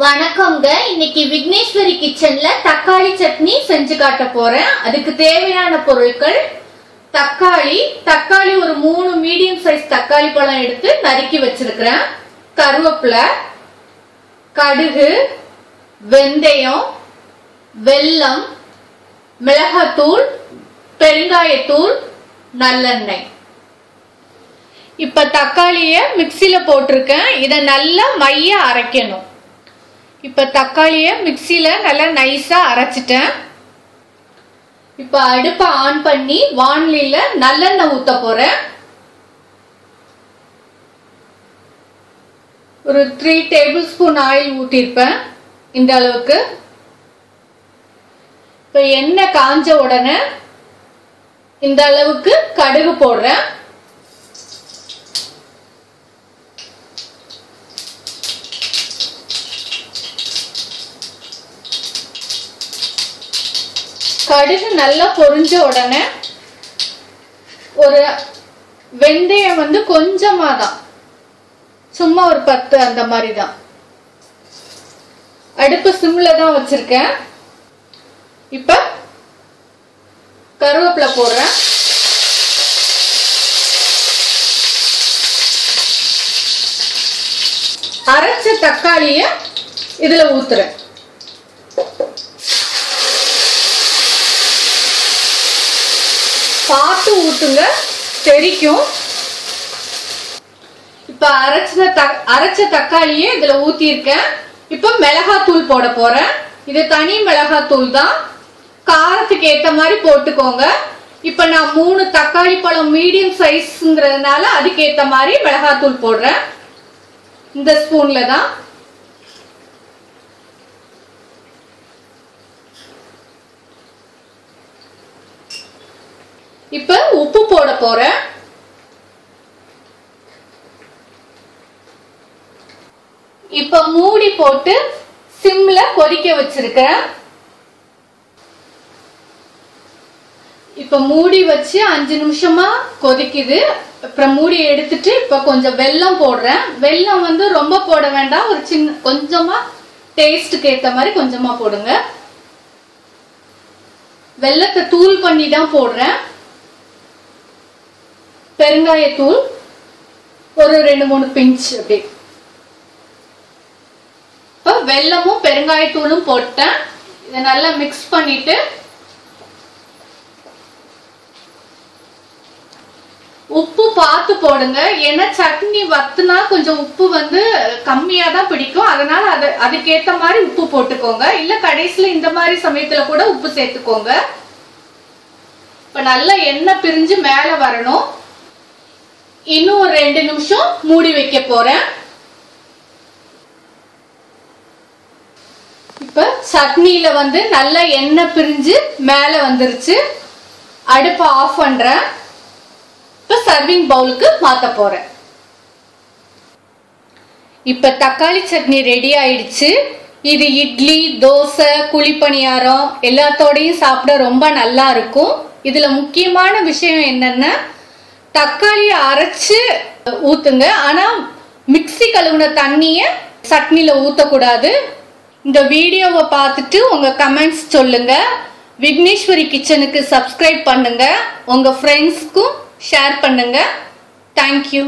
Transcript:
வணக்கம்ங்க. இன்னைக்கு விக்னேஸ்வரி கிச்சன்ல தக்காளி சட்னி செஞ்சு காட்ட போறேன். அதுக்கு தேவையான பொருட்கள் தக்காளி. தக்காளி ஒரு மூணு மீடியம் சைஸ் தக்காளி பழம் எடுத்து நறுக்கி வச்சிருக்கிறேன். கருவேப்பிலை கடுகு வெந்தயம் வெல்லம் மிளகாத்தூள் பெருங்காயத்தூள் நல்லெண்ணெய். இப்ப தக்காளிய மிக்சியில போட்டிருக்கேன். இதை நல்லா மைய அரைக்கணும். இப்போ தக்காளியை மிக்சியில் நல்லா நைஸாக அரைச்சிட்டேன். இப்போ அடுப்பை ஆன் பண்ணி வானிலையில் நல்லெண்ணெய் ஊற்ற போகிறேன் ஒரு த்ரீ டேபிள் ஸ்பூன் ஆயில் ஊற்றிருப்பேன் இந்த அளவுக்கு. இப்போ எண்ணெய் காஞ்ச உடனே இந்த அளவுக்கு கடுகு போடுறேன். கடுகு நல்லா பொரிஞ்ச உடனே ஒரு வெந்தயம் வந்து கொஞ்சமா தான் சும்மா ஒரு பத்து அந்த மாதிரி தான் அடுப்பு சிம்ல தான் வச்சிருக்கேன். இப்ப கருவேப்பிலை போடுறேன். அரைச்ச தக்காளிய இதுல ஊத்துறேன். பார்த்து ஊத்துங்க. தெரிக்கும் இப்ப அரைச்ச தக் அரைச்ச தக்காளியே இதுல ஊற்றியிருக்கேன் இப்ப மிளகாத்தூள் போட போறேன். இது தனி மிளகாத்தூள் தான். காரத்துக்கு ஏத்த மாதிரி போட்டுக்கோங்க. இப்ப நான் மூணு தக்காளி பழம் மீடியம் சைஸ்ங்கிறதுனால அதுக்கேற்ற மாதிரி மிளகாத்தூள் போடுறேன். இந்த ஸ்பூன்ல தான். இப்ப உப்பு போட போறேன். இப்ப மூடி போட்டு சிம்ல கொதிக்க வச்சிருக்கேன். இப்ப மூடி வச்சு அஞ்சு நிமிஷமா கொதிக்குது. அப்புறம் மூடி எடுத்துட்டு இப்ப கொஞ்சம் வெல்லம் போடுறேன். வெல்லம் வந்து ரொம்ப போட வேண்டாம். ஒரு சின்ன கொஞ்சமா டேஸ்ட்டுக்கு ஏத்த மாதிரி கொஞ்சமா போடுங்க. வெல்லத்தை தூள் பண்ணி தான் போடுறேன். பெருங்காயத்தூள் ஒரு ரெண்டு மூணு பிஞ்ச் அப்படி. இப்போ வெல்லமும் பெருங்காயத்தூளும் போட்டேன். இதை நல்லா மிக்ஸ் பண்ணிட்டு உப்பு பார்த்து போடுங்க. ஏன்னா சட்னி வத்துனா கொஞ்சம் உப்பு வந்து கம்மியா தான் பிடிக்கும். அதனால அது அதுக்கேத்த மாதிரி உப்பு போட்டுக்கோங்க. இல்ல கடைசியில இந்த மாதிரி சமயத்துல கூட உப்பு சேர்த்துக்கோங்க. இப்ப நல்லா எண்ணெய் பிரிஞ்சு மேல வரணும். இன்னும் ஒரு ரெண்டு நிமிஷம் மூடி வைக்க போறேன். இப்ப சட்னியில வந்து நல்லா எண்ணெய் பிரிஞ்சு மேல வந்துருச்சு. அடுப்பை ஆஃப் பண்றேன். இப்ப சர்விங் பவுலுக்கு மாத்த போறேன். இப்ப தக்காளி சட்னி ரெடி ஆயிடுச்சு. இது இட்லி தோசை குழிப்பணியாரம் எல்லாத்தோடையும் சாப்பிட ரொம்ப நல்லா இருக்கும். இதுல முக்கியமான விஷயம் என்னன்னா தக்காளியை அரைச்சு ஊத்துங்க. ஆனா மிக்ஸி கழுவுன தண்ணிய சட்னில ஊத்தக்கூடாது. இந்த வீடியோவை பார்த்துட்டு உங்க கமெண்ட்ஸ் சொல்லுங்க. விக்னேஸ்வரி கிச்சனுக்கு சப்ஸ்கிரைப் பண்ணுங்க. உங்க ஃப்ரெண்ட்ஸ்க்கும் ஷேர் பண்ணுங்க. தேங்க்யூ